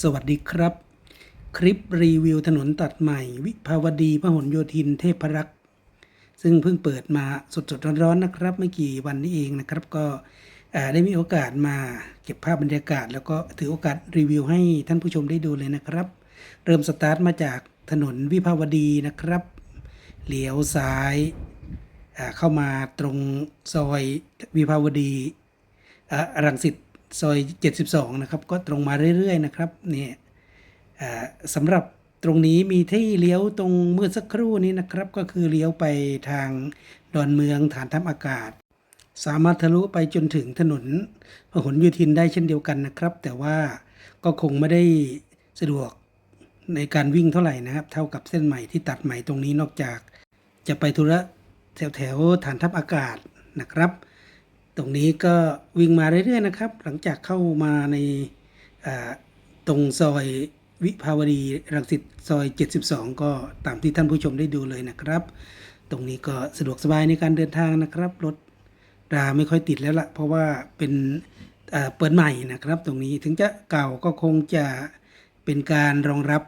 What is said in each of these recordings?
สวัสดีครับ คลิปรีวิวถนนตัดใหม่ วิภาวดีพหลโยธินเทพรักษ์ซึ่งเพิ่งเปิดมาสดๆร้อนๆนะครับ ไม่กี่วันนี้เองนะครับ ก็ได้มีโอกาสมาเก็บภาพบรรยากาศ แล้วก็ถือโอกาสรีวิวให้ท่านผู้ชมได้ดูเลยนะครับ เริ่มสตาร์ทมาจากถนนวิภาวดีนะครับเลี้ยวซ้ายเข้ามาตรงซอยวิภาวดีอรังสิต ซอย 72 นะครับ ก็ตรงมาเรื่อยๆ นะครับนี่สำหรับตรงนี้มีที่เลี้ยวตรงเมื่อสักครู่นี้นะครับ ก็คือเลี้ยวไปทางดอนเมืองฐานทัพอากาศ สามารถทะลุไปจนถึงถนนพหลโยธินได้เช่นเดียวกันนะครับ แต่ว่าก็คงไม่ได้สะดวกในการวิ่งเท่าไหร่นะครับ เท่ากับเส้นใหม่ที่ตัดใหม่ตรงนี้นอกจาก จะไปธุระแถวแถวฐานทัพอากาศนะครับ ตรงนี้ก็วิ่งมาเรื่อยๆนะครับ หลังจากเข้ามาในตรงซอยวิภาวดีรังสิตซอย 72 ก็ตามที่ท่านผู้ชมได้ดูเลยนะครับ ตรงนี้ก็สะดวกสบายในการเดินทางนะครับ รถราไม่ค่อยติดแล้วละเพราะว่าเป็นเปิดใหม่นะครับ ตรงนี้ถึงจะเก่าก็คงจะเป็นการรองรับ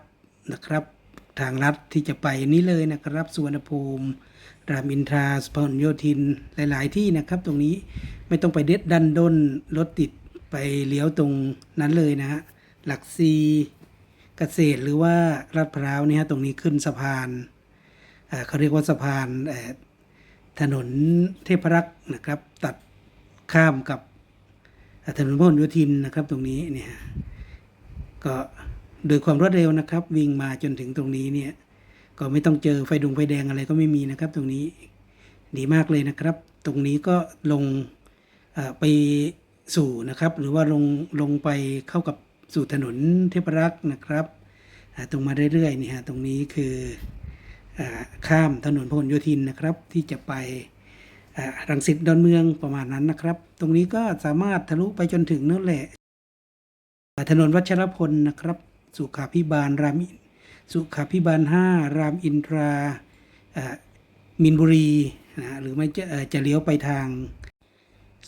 นะครับ ทางลัดที่จะไปนี้เลยนะครับสุวรรณภูมิ รามอินทราสพหลโยธินหลาย ๆ ที่นะครับ ตรงนี้ไม่ต้องไปเด็ดดันด้นรถติดไปเลี้ยวตรงนั้นเลยนะฮะหลักซีเกษตรหรือว่าลาดพร้าวนี่ฮะตรงนี้ขึ้นสะพานเขาเรียกว่าสะพานถนนเทพรักษ์นะครับ ตัดข้ามกับถนนพหลโยธินนะครับ ตรงนี้เนี่ยก็ โดยความรวดเร็วนะครับ วิ่งมาจนถึงตรงนี้เนี่ยก็ไม่ต้องเจอไฟดงไฟแดงอะไรก็ไม่มีนะครับ ตรงนี้ดีมากเลยนะครับ ตรงนี้ก็ลงไปสู่นะครับ หรือว่าลงลงไปเข้ากับสู่ถนนเทพรักษ์นะครับตรงมาเรื่อยๆนี่ฮะตรงนี้คืออข้ามถนนพหลโยธินนะครับ ที่จะไปอังสิตดอนเมืองประมาณนั้นนะครับ ตรงนี้ก็สามารถทะลุไปจนถึงนั่นแหละ ถนนวัชรพลนะครับ สุขาพิบาลรามินสุขาพิบาลห้ารามอินทรามินบุรีนะหรือไม่จะจะเลี้ยวไปทาง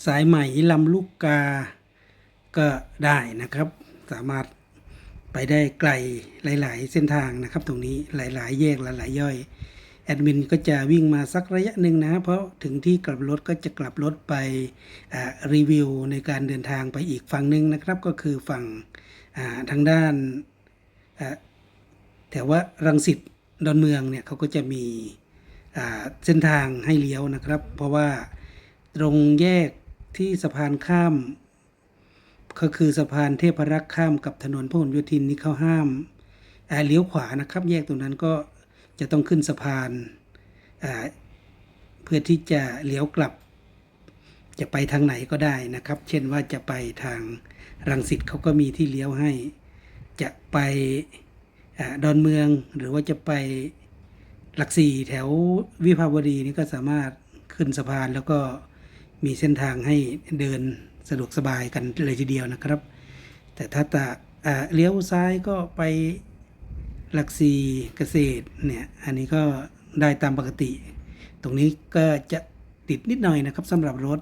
สายใหม่ลำลูกกาก็ได้นะครับ สามารถไปได้ไกลหลาย ๆ เส้นทางนะครับ ตรงนี้หลาย ๆ แยกหลาย ๆ ย่อยแอดมินก็จะวิ่งมาสักระยะหนึ่งนะ เพราะถึงที่กลับรถก็จะกลับรถไปรีวิวในการเดินทางไปอีกฝั่งหนึ่งนะครับ ก็คือฝั่งทางด้าน แถวว่ารังสิตดอนเมืองเนี่ยเขาก็จะมีเส้นทางให้เลี้ยวนะครับ เพราะว่าตรงแยกที่สะพานข้าม ก็คือสะพานเทพรักษ์ข้ามกับถนนพหลโยธินนี่เขาห้ามอ่าเลี้ยวขวานะครับ แยกตรงนั้นก็จะต้องขึ้นสะพานาเพื่อที่จะเลี้ยวกลับ จะไปทางไหนก็ได้นะครับ เช่นว่าจะไปทางรังสิตเขาก็มีที่เลี้ยวให้ จะไปอดอนเมืองหรือว่าจะไปหลักสี่แถววิภาวดีนี่ก็สามารถขึ้นสะพานแล้วก็มีเส้นทางให้เดินสะดวกสบายกันเลยทีเดียวนะครับ แต่ถ้าตะเลี้ยวซ้ายก็ไปหลักสี่เกษตรเนี่ยอันนี้ก็ได้ตามปกติ ตรงนี้ก็จะติดนิดหน่อยนะครับสำหรับรถ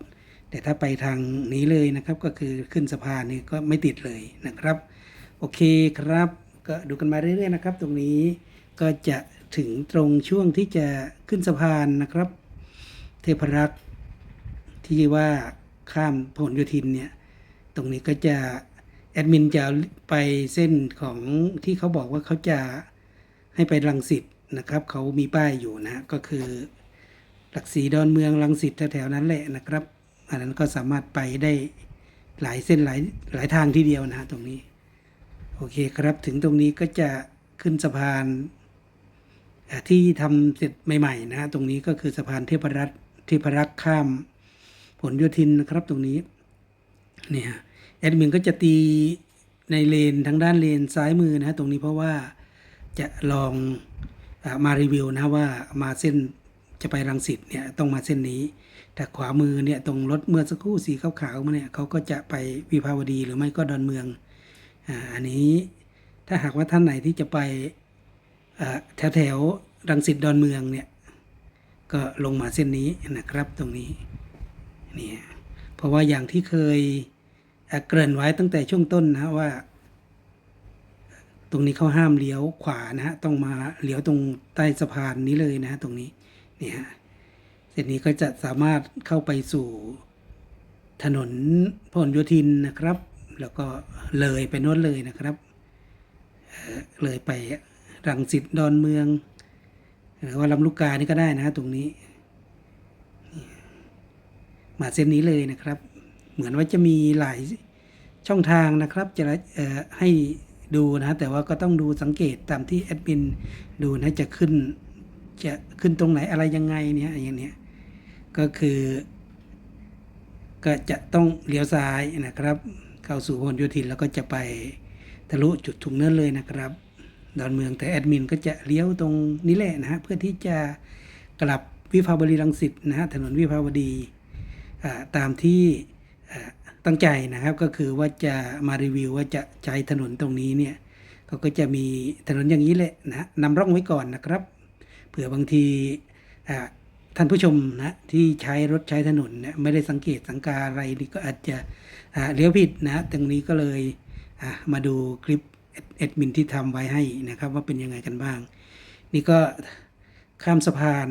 แต่ถ้าไปทางนี้เลยนะครับก็คือขึ้นสะพานนี่ก็ไม่ติดเลยนะครับ โอเคครับก็ดูกันมาเรื่อยๆนะครับ ตรงนี้ก็จะถึงตรงช่วงที่จะขึ้นสะพานนะครับ เทพรักษ์ที่ว่าข้ามพหลโยธินเนี่ยตรงนี้ก็จะแอดมินจะไปเส้นของที่เขาบอกว่าเขาจะให้ไปรังสิตนะครับเขามีป้ายอยู่นะก็คือหลักสีดอนเมืองรังสิตแถวๆนั้นแหละนะครับ อันนั้นก็สามารถไปได้หลายเส้นหลายหลายทางทีเดียวนะฮะตรงนี้ โอเคครับถึงตรงนี้ก็จะขึ้นสะพานที่ทำเสร็จใหม่ๆนะฮะตรงนี้ก็คือสะพานเทพรัตน์เทพรักษ์ข้ามผลโยธินนะครับตรงนี้เนี่ยแอดมินก็จะตีในเลนทางด้านเลนซ้ายมือนะฮะตรงนี้เพราะว่าจะลองอมารีวิวนะว่ามาเส้นจะไปรังสิตเนี่ยต้องมาเส้นนี้ แต่ขวามือเนี่ยตรงรถเมื่อสักครู่สีขาวๆมาเนี่ยเขาก็จะไปวิภาวดีหรือไม่ก็ดอนเมือง อ่าอันนี้ถ้าหากว่าท่านไหนที่จะไปแถวแถวรังสิตดอนเมืองเนี่ยก็ลงมาเส้นนี้นะครับตรงนี้เนี่ยเพราะว่าอย่างที่เคยเกริ่นไว้ตั้งแต่ช่วงต้นนะว่า ตรงนี้เขาห้ามเลี้ยวขวานะฮะต้องมาเลี้ยวตรงใต้สะพานนี้เลยนะตรงนี้เนี่ยฮะเส้นนี้ก็จะสามารถเข้าไปสู่ถนนพหลโยธินนะครับ แล้วก็เลยไปโน้นเลยนะครับเลยไปรังสิตดอนเมือง หรือว่าลำลูกกานี่ก็ได้นะฮะตรงนี้ มาเส้นนี้เลยนะครับ เหมือนว่าจะมีหลายช่องทางนะครับ จะให้ดูนะ แต่ว่าก็ต้องดูสังเกตตามที่แอดมินดูนะจะขึ้น จะขึ้นตรงไหนอะไรยังไงเนี่ยอย่างเนี้ยก็คือ ก็จะต้องเลี้ยวซ้ายนะครับ เข้าสู่พหลโยธินแล้วก็จะไปทะลุจุดถุงเนินเลยนะครับ ดอนเมืองแต่แอดมินก็จะเลี้ยวตรงนี้แหละนะฮะเพื่อที่จะกลับวิภาวดีรังสิตนะฮะถนนวิภาวดีตามที่ตั้งใจนะครับก็คือว่าจะมารีวิวว่าจะใช้ถนนตรงนี้เนี่ยเขาก็จะมีถนนอย่างนี้แหละนะนำร่องไว้ก่อนนะครับ เผื่อบางที ท่านผู้ชมนะที่ใช้รถใช้ถนนเนี่ยไม่ได้สังเกตสังกาอะไรนี่ก็อาจจะเลี้ยวผิดนะตรงนี้ก็เลยมาดูคลิปแอดมินที่ทำไว้ให้นะครับ ว่าเป็นยังไงกันบ้าง นี่ก็ข้ามสะพาน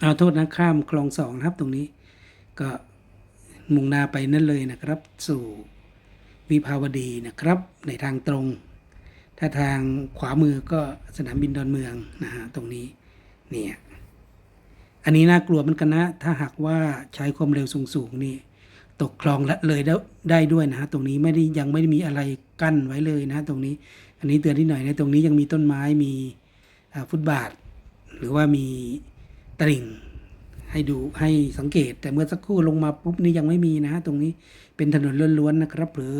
เอาโทษนะข้ามคลองสองนะครับ ตรงนี้ก็มุ่งหน้าไปนั่นเลยนะครับ สู่วิภาวดีนะครับ ในทางตรง ถ้าทางขวามือก็สนามบินดอนเมืองนะฮะตรงนี้เนี่ย อันนี้น่ากลัวมือนกันนะ ถ้าหากว่าใช้ความเร็วสูงๆนี่ ตกคลองละเลยได้ได้ด้วยนะฮะตรงนี้ไม่ได้ยังไม่ได้มีอะไรกั้นไว้เลยนะตรงนี้ อันนี้เตือนที่หน่อยนะตรงนี้ยังมีต้นไม้มีฟุตบาท หรือว่ามีตลิ่งให้ดูให้สังเกต แต่เมื่อสักครู่ลงมาปุ๊บนี่ยังไม่มีนะฮะตรงนี้เป็นถนนล้วนๆนะครับหรือ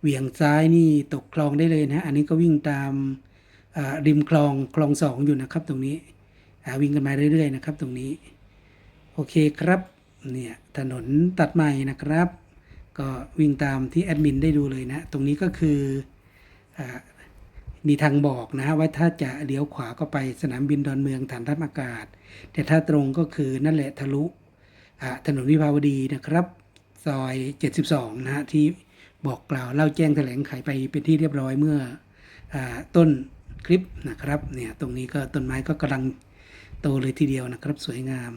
เหวี่ยงซ้ายนี่ตกคลองได้เลยนะ อันนี้ก็วิ่งตามริมคลองคลองสองอยู่นะครับตรงนี้ อ่าวิ่งกันมาเรื่อย ๆ นะครับ ตรงนี้ โอเคครับเนี่ยถนนตัดใหม่นะครับ ก็วิ่งตามที่แอดมินได้ดูเลยนะ ตรงนี้ก็คืออมีทางบอกนะว่าถ้าจะเลี้ยวขวาก็ไปสนามบินดอนเมืองฐานทัพอากาศ แต่ถ้าตรงก็คือนั่นแหละทะลุถนนวิภาวดีนะครับ ซอย 72 นะฮะที่บอกกล่าวเล่าแจ้งแถลงไขไปเป็นที่เรียบร้อยเมื่ออต้นคลิปนะครับเนี่ยตรงนี้ก็ต้นไม้ก็กำลัง โตเลยทีเดียวนะครับสวยงาม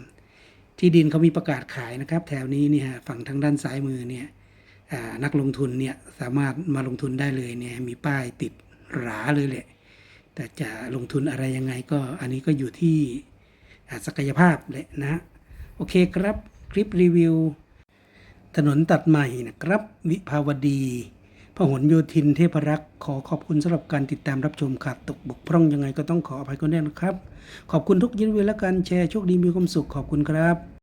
ที่ดินเขามีประกาศขายนะครับ แถวนี้เนี่ยฝั่งทางด้านซ้ายมือเนี่ยนักลงทุนเนี่ยสามารถมาลงทุนได้เลยเนี่ยมีป้ายติดหราเลยแหละแต่จะลงทุนอะไรยังไงก็อันนี้ก็อยู่ที่ศักยภาพแหละนะ โอเคครับคลิปรีวิว ถนนตัดใหม่นะครับ วิภาวดี หลโยธินเทพรักษ์ขอขอบคุณสำหรับการติดตามรับชมขาดตกบกพร่องยังไงก็ต้องขออภัยกันด้วยนะครับ ขอบคุณทุกยินดีและการแชร์โชคดีมีความสุขขอบคุณครับ